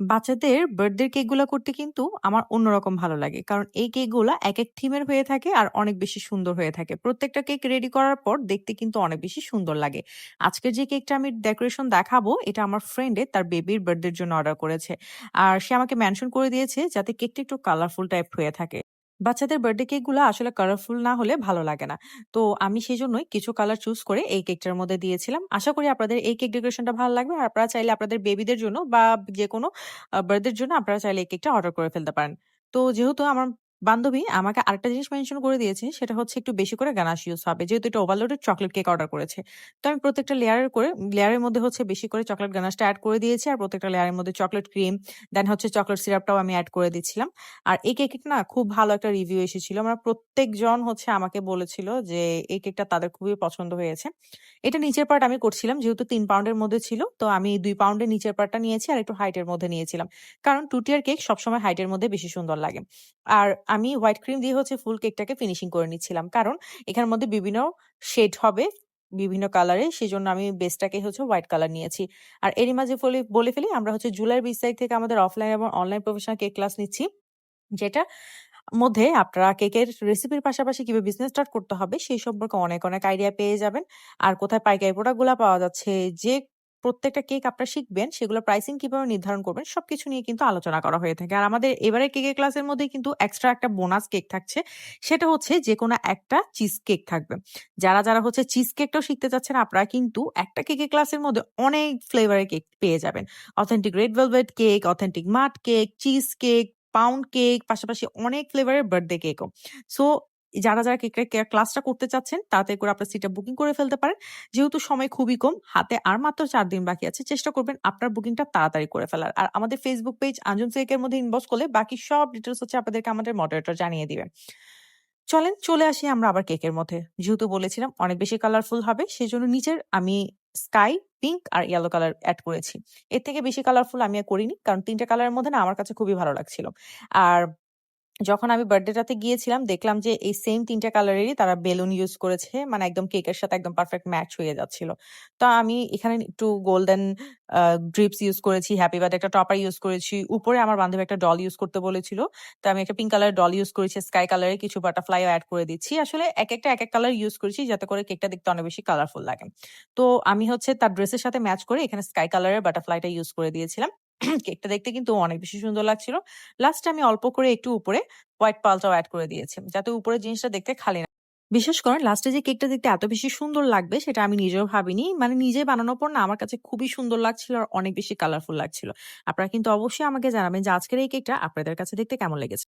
বাচ্চাদের বার্থডে কেকগুলা করতে কিন্তু আমার অন্যরকম ভালো লাগে। কারণ এই কেকগুলো এক এক থিমের হয়ে থাকে আর অনেক বেশি সুন্দর হয়ে থাকে। প্রত্যেকটা কেক রেডি করার পর দেখতে কিন্তু অনেক বেশি সুন্দর লাগে। আজকে যে কেকটা আমি ডেকোরেশন দেখাবো, এটা আমার ফ্রেন্ডে তার বেবির বার্থডের জন্য অর্ডার করেছে। আর সে আমাকে মেনশন করে দিয়েছে যাতে কেকটা একটু কালারফুল টাইপ হয়ে থাকে। বাচ্চাদের বার্থডে কেকগুলো আসলে কালারফুল না হলে ভালো লাগে না। তো আমি সেই জন্যই কিছু কালার চুজ করে এই কেকটার মধ্যে দিয়েছিলাম। আশা করি আপনাদের এই কেক ডেকোরেশনটা ভালো লাগবে। আর আপনারা চাইলে আপনাদের বেবিদের জন্য বা যে কোনো বার্থডের জন্য আপনারা চাইলে এই কেকটা অর্ডার করে ফেলতে পারেন। তো যেহেতু আমার বান্ধবী আমাকে আরেকটা জিনিস মেনশন করে দিয়েছে সেটা হচ্ছে একটু বেশি করে গানাশ ইউস হবে। যেহেতু এটা ওভারলোডেড চকলেট কেক অর্ডার করেছে। তো আমি প্রত্যেকটা লেয়ারের করে লেয়ারের মধ্যে হচ্ছে বেশি করে চকলেট গানাশটা অ্যাড করে দিয়েছি। আর প্রত্যেকটা লেয়ারের মধ্যে চকলেট ক্রিম, দেন হচ্ছে চকোলেট সিরাপটাও আমি অ্যাড করে দিচ্ছিলাম। আর এই কেকের না খুব ভালো একটা রিভিউ এসেছিল। আমরা প্রত্যেকজন হচ্ছে আমাকে বলেছিল যে এই কেকটা তাদের খুবই পছন্দ হয়েছে। এটা নিচের পার্ট আমি করছিলাম যেহেতু তিন পাউন্ডের মধ্যে ছিল। তো আমি দুই পাউন্ডের নিচের পার্টটা নিয়েছি আর একটু হাইটের মধ্যে নিয়েছিলাম। কারণ টুটিয়ার কেক সবসময় হাইটের মধ্যে বেশি সুন্দর লাগে। আর আমি হোয়াইট ক্রিম দিয়ে হচ্ছে ফুল কেকটাকে ফিনিশিং করে নিচ্ছিলাম। কারণ এখানের মধ্যে বিভিন্ন শেড হবে বিভিন্ন কালারের। সেজন্য আমি বেসটাকে হচ্ছে হোয়াইট কালার নিয়েছি। আর এরই মাঝে ফলে বলে ফেলি আমরা হচ্ছে জুলাইয়ের ২০ তারিখ থেকে আমাদের অফলাইন এবং অনলাইন প্রফেশনাল কেক ক্লাস নিচ্ছি। যেটা মধ্যে আপনারা কেকের রেসিপির পাশাপাশি কীভাবে বিজনেস স্টার্ট করতে হবে সেই সম্পর্কে অনেক, অনেক আইডিয়া পেয়ে যাবেন। আর কোথায় পাইকারি প্রোডাক্টগুলা পাওয়া যাচ্ছে, যে প্রত্যেকটা কেক আপনারা শিখবেন সেগুলো প্রাইসিং কীভাবে নির্ধারণ করবেন সবকিছু নিয়ে কিন্তু আলোচনা করা হয়ে থাকে। আর আমাদের এবারে কেকের ক্লাসের মধ্যে কিন্তু এক্সট্রা একটা বোনাস কেক থাকছে। সেটা হচ্ছে যে কোনো একটা চিজ কেক থাকবে। যারা, যারা হচ্ছে চিজ কেকটাও শিখতে চাচ্ছেন আপনারা কিন্তু একটা কেকের ক্লাসের মধ্যে অনেক ফ্লেভারের কেক পেয়ে যাবেন। Authentic red velvet cake, authentic mud cake, cheesecake, pound cake পাশাপাশি অনেক ফ্লেভারের বার্থডে কেকও। সো যারা, যারা কেকের ক্লাসটা করতে চাচ্ছেন তাতে করে আপনার সিটটা বুকিং করে ফেলতে পারেন। যেহেতু সময় খুবই কম, হাতে আর মাত্র ৪ দিন বাকি আছে। চেষ্টা করবেন আপনার বুকিংটা তাড়াতাড়ি করে ফেলার। আর আমাদের ফেসবুক পেজ আঞ্জুম কেকের মধ্যে ইনবক্স করলে বাকি সব ডিটেলস হচ্ছে আপনাদেরকে আমাদের মডারেটর জানিয়ে দিবেন চলেন চলে আসি আমরা আবার কেকের মধ্যে। যেহেতু বলেছিলাম অনেক বেশি কালারফুল হবে সেই জন্য নিচের আমি স্কাই, পিঙ্ক আর ইয়েলো কালার অ্যাড করেছি। এর থেকে বেশি কালারফুল আমি করিনি। কারণ ৩ টা কালারের মধ্যে না আমার কাছে খুবই ভালো লাগছিল। আর যখন আমি বার্থডেটাতে গিয়েছিলাম দেখলাম যে এই সেম ৩ টা কালারেরই তারা বেলুন ইউস করেছে। মানে একদম কেকের সাথে একদম পারফেক্ট ম্যাচ হয়ে যাচ্ছিল। তো আমি এখানে একটু গোল্ডেন ড্রিপস ইউস করেছি, হ্যাপি বার্থডে একটা টপার ইউজ করেছি। উপরে আমার বান্ধবী একটা ডল ইউস করতে বলেছিল। তো আমি একটা পিঙ্ক কালারের ডল ইউস করেছি, স্কাই কালারের কিছু বাটারফ্লাইও এড করে দিচ্ছি। আসলে একেকটা একেক কালার ইউজ করেছি যাতে করে কেকটা দেখতে অনেক বেশি কালারফুল লাগে। তো আমি হচ্ছে তার ড্রেসের সাথে ম্যাচ করে এখানে স্কাই কালারের বাটারফ্লাইটা ইউজ করে দিয়েছিলাম। কেকটা দেখতে কিন্তু অনেক বেশি সুন্দর লাগছিল। লাস্টে আমি অল্প করে একটু উপরে হোয়াইট পালটাও অ্যাড করে দিয়েছি। যাতে উপরে জিনিসটা দেখতে খালি না বিশেষ করে লাস্টে যে কেকটা দেখতে এত বেশি সুন্দর লাগবে, সেটা আমি নিজেও ভাবিনি। মানে নিজে বানানোর পর না, আমার কাছে খুবই সুন্দর লাগছিল আর অনেক বেশি কালারফুল লাগছিল। আপনারা কিন্তু অবশ্যই আমাকে জানাবেন যে আজকের এই কেকটা আপনাদের কাছে দেখতে কেমন লেগেছে।